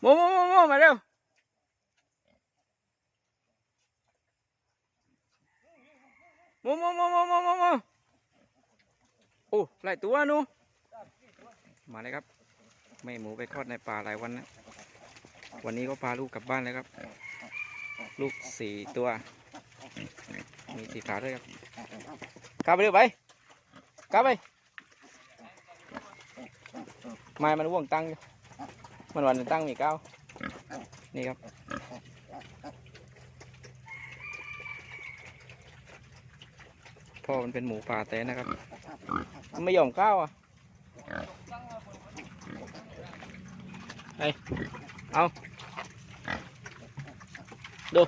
โมโมโมโมมาเร็วโมโมโมโมโมโมโมโอ้หลายตัวนูมาเลยครับแม่หมูไปคลอดในป่าหลายวันนะวันนี้ก็พาลูกกลับบ้านเลยครับ ลูกสี่ตัว มีสีขาวด้วยครับกลับไปเร็วไปกลับไปไม่มันว่วงตังอยู่ มันวันตั้งมีเก้านี่ครับพ่อมันเป็นหมูป่าแต่นะครับ มันไม่ยอมก้าวอะไอเอาดู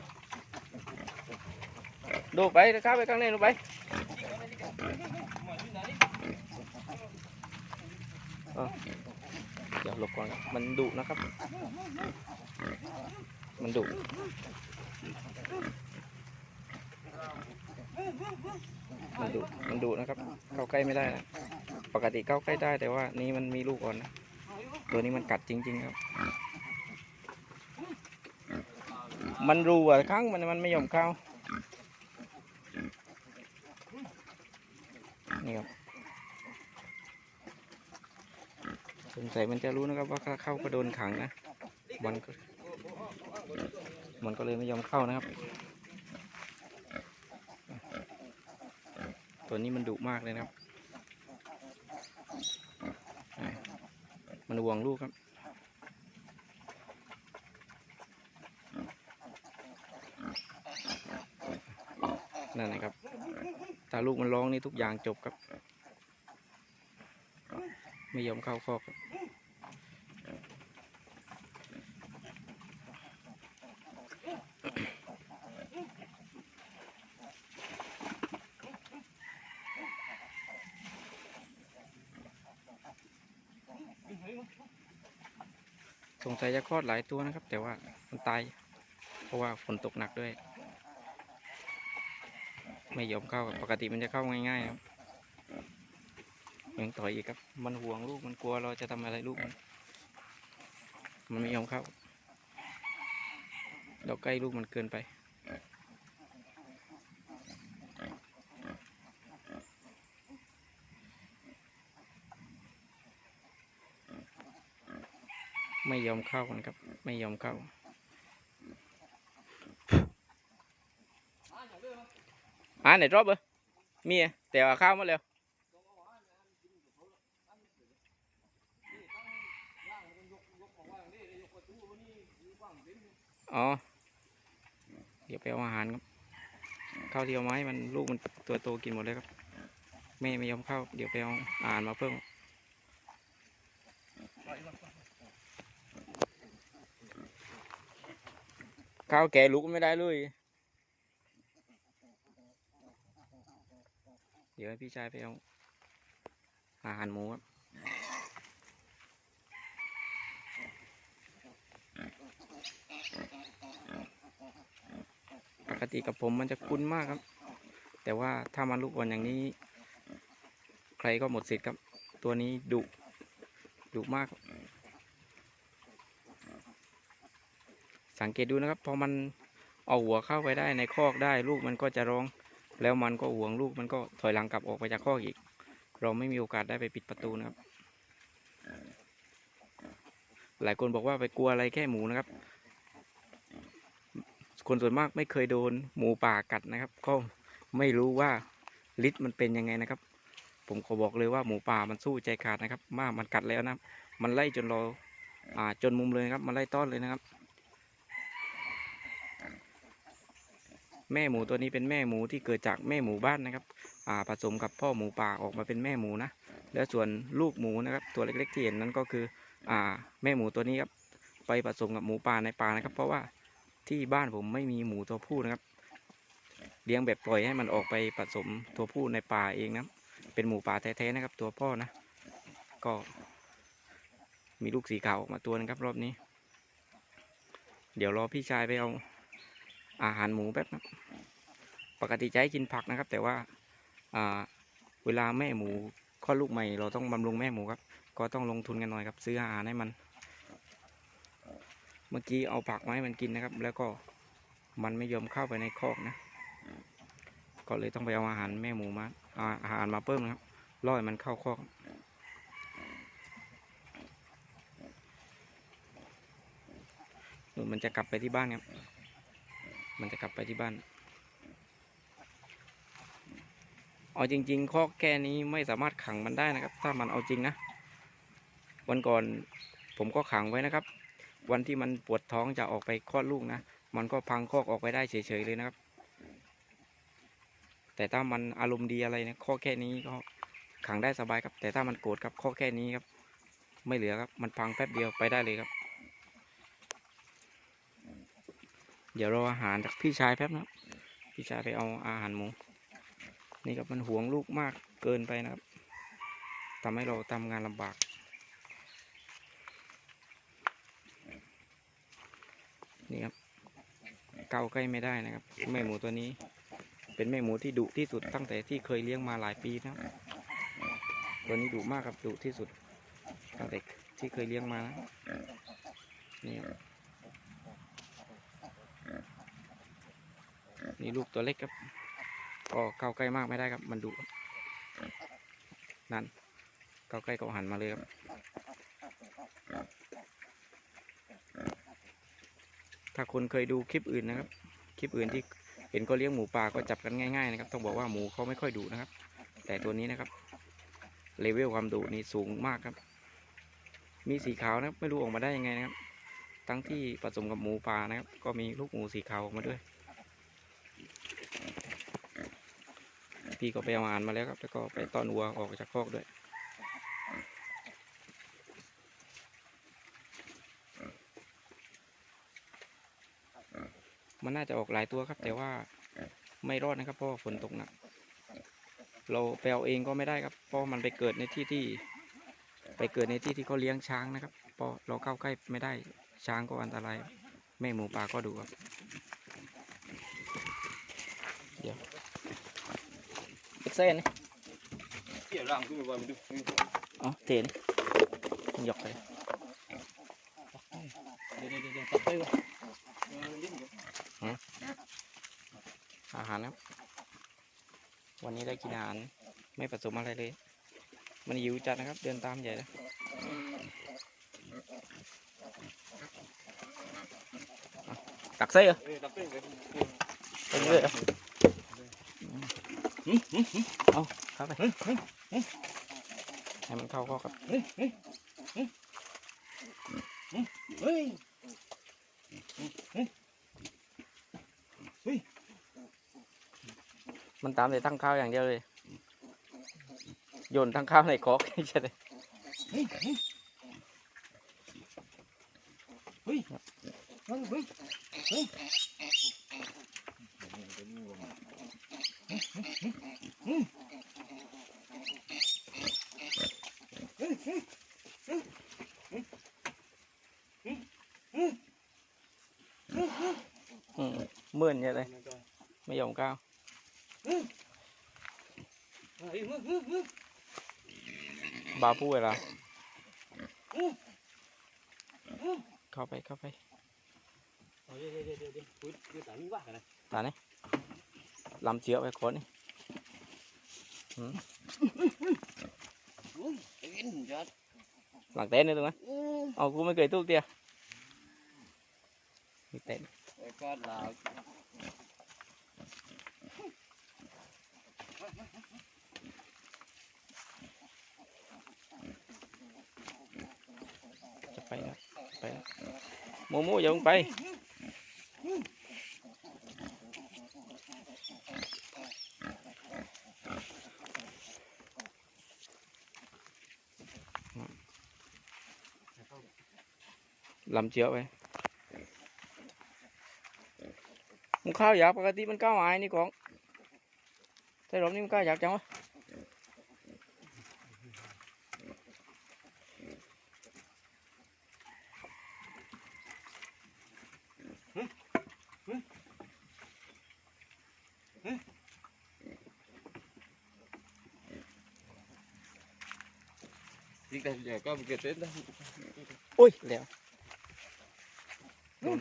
ดูไปข้าไปข้างในดูไป เอาเดี๋ยวหลบก่อนมันดุนะครับ มันดุมันดุมันดุนะครับ เข้าใกล้ไม่ได้นะปกติเข้าใกล้ได้แต่ว่านี้มันมีลูกอ่อนนะตัวนี้มันกัดจริง ๆ ครับ มันรู้อะครั้งมันมันไม่ยอมเข้า นี่ครับส งสัยมันจะรู้นะครับว่าถ้าเข้าก็โดนขังนะมันก็มันก็เลยไม่ยอมเข้านะครับ ตัวนี้มันดุมากเลยนะครับ มันห่วงลูกครับนั่นนะครับ ถ้าลูกมันร้องนี่ทุกอย่างจบครับ ไม่ยอมเข้าคอกครับสงสัยจะคลอดหลายตัวนะครับ แต่ว่ามันตาย เพราะว่าฝนตกหนักด้วย ไม่ยอมเข้าปกติมันจะเข้าง่ายๆครับ ยังต่อยอีกครับ มันห่วงลูกมันกลัวเราจะทำอะไรลูกมันมันไม่ยอมเข้าเราใกล้ลูกมันเกินไปไม่ยอมเข้ากันครับ ไม่ยอมเข้าอ่าไหนรอบเบอร์มีอะแต่ว่าข้าวมาแล้ว อ๋อ เดี๋ยวไปเอาอาหารครับข้าวที่เอามาให้มันลูกมันตัวโตกินหมดเลยครับ แม่ไม่ยอมเข้า เดี๋ยวไปเอาอาหารมาเพิ่มข้าวแก่ลุกไม่ได้เลย เดี๋ยวให้พี่ชายไปเอาอาหารหมูครับ ปกติกับผมมันจะคุ้นมากครับ แต่ว่าถ้ามันลูกอ่อนอย่างนี้ ใครก็หมดสิทธิ์ครับ ตัวนี้ดุดุมาก สังเกตดูนะครับ พอมันเอาหัวเข้าไปได้ในคอกได้ ลูกมันก็จะร้อง แล้วมันก็ห่วงลูกมันก็ถอยหลังกลับออกไปจากคอกอีก เราไม่มีโอกาสได้ไปปิดประตูนะครับ หลายคนบอกว่าไปกลัวอะไรแค่หมูนะครับ คนส่วนมากไม่เคยโดนหมูป่ากัดนะครับ ก็ไม่รู้ว่าฤทธิ์มันเป็นยังไงนะครับ ผมขอบอกเลยว่าหมูป่ามันสู้ใจขาดนะครับ มากมันกัดแล้วนะ มันไล่จนเราอ่าจนมุมเลยนะครับ มันไล่ต้อนเลยนะครับ แม่หมูตัวนี้เป็นแม่หมูที่เกิดจากแม่หมูบ้านนะครับ อ่าผสมกับพ่อหมูป่าออกมาเป็นแม่หมูนะ แล้วส่วนลูกหมูนะครับ ตัวเล็กๆที่เห็นนั้นก็คือ อ่า แม่หมูตัวนี้ครับไปผสมกับหมูป่าในป่านะครับ เพราะว่าที่บ้านผมไม่มีหมูตัวผู้นะครับ เลี้ยงแบบปล่อยให้มันออกไปผสมตัวผู้ในป่าเองนะเป็นหมูป่าแท้ๆนะครับ ตัวพ่อนะ ก็มีลูกสีขาวออกมาตัวนึงครับ รอบนี้ เดี๋ยวรอพี่ชายไปเอาอาหารหมูแป๊บนะปกติจะให้กินผักนะครับ แต่ว่าอ่าเวลาแม่หมูคลอดลูกใหม่ เราต้องบำรุงแม่หมูครับ ก็ต้องลงทุนกันหน่อยครับ ซื้ออาหารให้มัน เมื่อกี้เอาผักมาให้มันกินนะครับ แล้วก็มันไม่ยอมเข้าไปในคอกนะ ก็เลยต้องไปเอาอาหารแม่หมูมาอาอาหารมาเพิ่มนะครับล่อให้มันเข้าคอกนู่นมันจะกลับไปที่บ้านครับ มันจะกลับไปที่บ้านเอาจริงๆคอกแค่นี้ไม่สามารถขังมันได้นะครับ ถ้ามันเอาจริงนะ วันก่อนผมก็ขังไว้นะครับ วันที่มันปวดท้องจะออกไปคลอดลูกนะ มันก็พังคอกออกไปได้เฉยๆเลยนะครับ แต่ถ้ามันอารมณ์ดีอะไรนี่ยข้อแค่นี้ก็ขังได้สบายครับ แต่ถ้ามันโกรธครับข้อแค่นี้ครับ ไม่เหลือครับ มันพังแป๊บเดียวไปได้เลยครับ เดี๋ยวรออาหารจากพี่ชายแป๊บนะพี่ชายไปเอาอาหารหมู นี่ครับมันหวงลูกมากเกินไปนะครับทำให้เราทำงานลำบาก นี่ครับเกาใกล้ไม่ได้นะครับ แม่หมูตัวนี้ เป็นแม่หมูที่ดุที่สุดตั้งแต่ที่เคยเลี้ยงมาหลายปีนะตัวนี้ดุมากครับดุที่สุด ตั้งแต่ที่เคยเลี้ยงมานะนี่ครับนี่ลูกตัวเล็กครับก็เข้าใกล้มากไม่ได้ครับ มันดุนั่นเข้าใกล้ก็หันมาเลยครับ ถ้าคนเคยดูคลิปอื่นนะครับ คลิปอื่นที่เห็นก็เลี้ยงหมูป่าก็จับกันง่ายๆนะครับ ต้องบอกว่าหมูเขาไม่ค่อยดุนะครับ แต่ตัวนี้นะครับเลเวลความดุนี่สูงมากครับ มีสีขาวนะครับ ไม่รู้ออกมาได้ยังไงนะครับ ทั้งที่ผสมกับหมูป่านะครับ ก็มีลูกหมูสีขาวออกมาด้วย พี่ก็ไปเอาอาหารมาแล้วครับ แล้วก็ไปต้อนวัวออกจากคอกด้วย มันน่าจะออกหลายตัวครับ แต่ว่าไม่รอดนะครับ เพราะว่าฝนตกหนัก เราไปเอาเองก็ไม่ได้ครับ เพราะมันไปเกิดในที่ที่ ไปเกิดในที่ที่เขาเลี้ยงช้างนะครับเพราะเราเข้าใกล้ไม่ได้ช้างก็อันตรายแม่หมูป่าก็ดูครับเดี๋ยวเอ็กเซ่น Kia làm cái mà mình อ๋อเทนยกไป Đây đây đây tập tay vào. อา หารครับ วันนี้ได้กินอาหารไม่ผสมอะไรเลย มันหิวจัดนะครับ เดินตามใหญ่เลยอะตักไส้เหรอ Đây tập tay vào. ไปเรื่อยเอาเข้าไปให้มันเข้าก็ครับ Ê. Ê. มันตามแต่ทั้งข้าวอย่างเดียวเลยโยนทั้งข้าวในคอกใช่ไหม Ê. Ê. Ê. Ê. Ê. Ê. อืมเมื่อนใช่ไหมไม่ยอมก้าว บาพูดอะไรล่ะเข้าไปเข้าไป Ờ, đây, đây, đây, đây, đây. Ui, cái tảng quá cái này. ตานี่ลำเชื้อไปคนนี่ Ui, cái gì vậy? หลังเต้นนี่ตรงนั้น Ừ. เอากูไม่เคยทุกเตียมีเต้น Cái con là จะ ไปแล้วไปแล้วโมโมอย่าลงไปลำเชื้อไปมึงข้าวอยากปกติมันก้าวหมายนี่ของแต่รอนี้มันก้าวอยากจังวะ Đi đây, giờ có một cái tết đó. อุ้ยแล้วโดน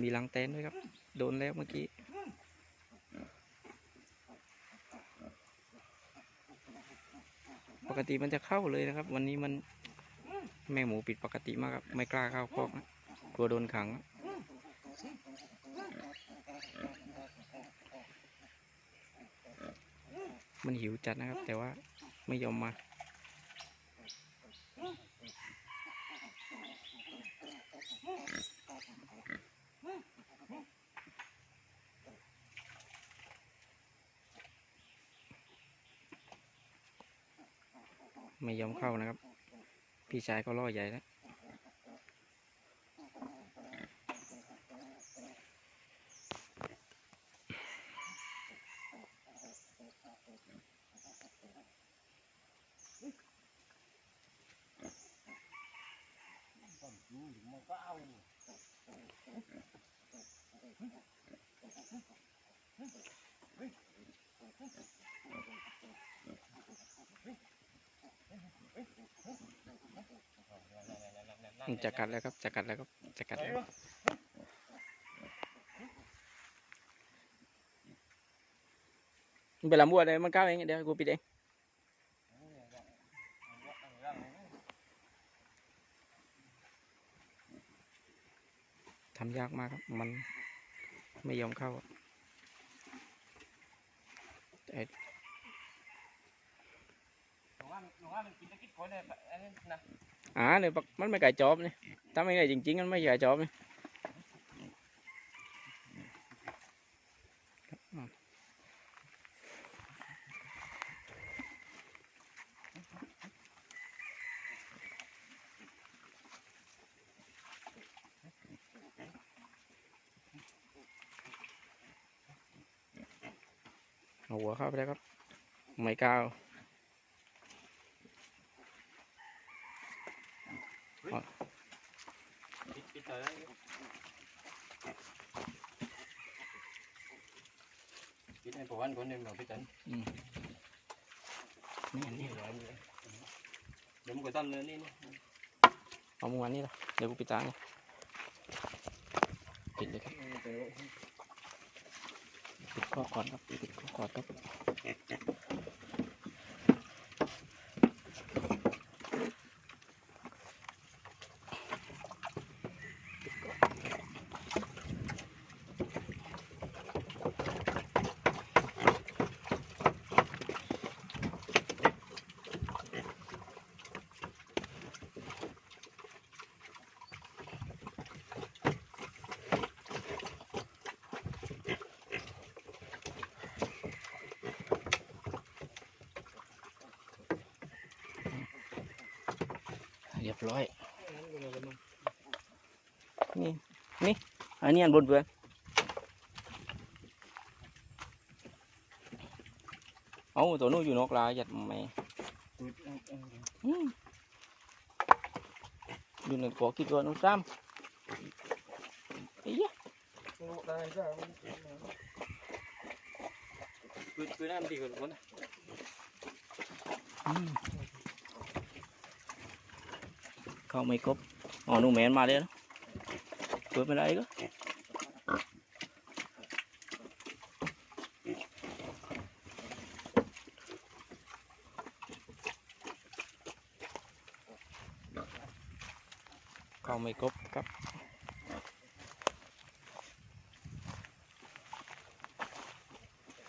มีรังแตนด้วยครับ โดนแล้วเมื่อกี้ปกติมันจะเข้าเลยนะครับ วันนี้มันแม่หมูปิดปกติมากครับ ไม่กล้าเข้าคอกนะกลัวโดนขัง มันหิวจัดนะครับ แต่ว่าไม่ยอมมา ไม่ยอมเข้านะครับ พี่ชายก็ล่อใหญ่แล้ว มันก็เอา อืม จะกัดแล้วครับจะกัดแล้วครับจะกัดแล้วมันเป็นลำบัวเลยมันก้าวเองเดี๋ยวกูปิดเองทำยากมากครับมันไม่ยอมเข้าไอ้หนู ว่าหนูว่ามันกินตะกี้คนเลยอันนี้นะอ่าเนี่ยมันไม่ไก่จอบนี่ถ้าไม่ไก่จริงๆมันไม่ไก่จอบนี่อืมเอาหัวเข้าไปแล้วครับ ไม่กล้าว ปิดปิดเถอะปิด ในผัวันคนเดียวปิดจันอืมนี่ตันนี่นี้เลยเดี๋ยวมึงก็ตั้มเลยนี่นี่เอามือวันนี้ละเดี๋ยวกูปิดตาเนี่ยปิดเลยครับปิดข้อก่อนครับปิดข้อก่อนครับ ยบร้อย นี่ นี่อันนี้อันบนเบือนเอาตัวนู้นอยู่นอกลายหยัดแม่อืมอยู่ในปอกิดตัวนู้นซ้ำไอ้ยะคือคือน้ำดีกว่าคนนะอืม เข้าไม่ครบอ๋อหนูแมนมาเลยนะเปิดไม่ได้ก็เข้าไม่ครบครับ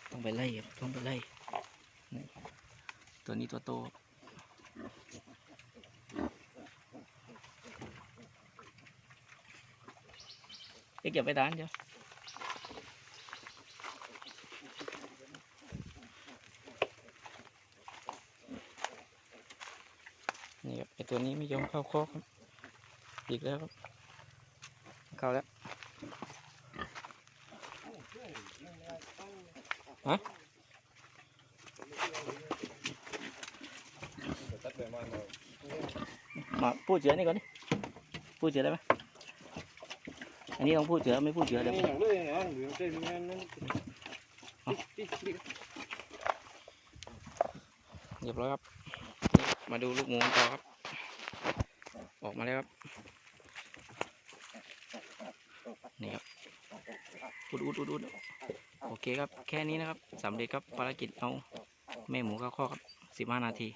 ต้องไปไล่ครับต้องไปไล่นี่ตัวนี้ตัวโตเอ๊ะเก็บไปทานเดียวนี่ครับไอตัวนี้ไม่ยอมเข้าคอกครับอีกแล้วครับ เข้าแล้วตัดไปมาพูดเสือนี่ก่อนดิพูดเสือได้ไหม อันนี้ต้องพูดเสือไม่พูดเสือเดี๋ยว อย่างเลยอะหรือจะมีนั่นนั่นเรียบร้อยครับ มาดูลูกหมูต่อครับ ออกมาแล้วครับ นี่ครับ อุดอุดอุดอุดโอเคครับ แค่นี้นะครับสำเร็จครับภารกิจเอาแม่หมูเข้าข้อครับสิบห้านาที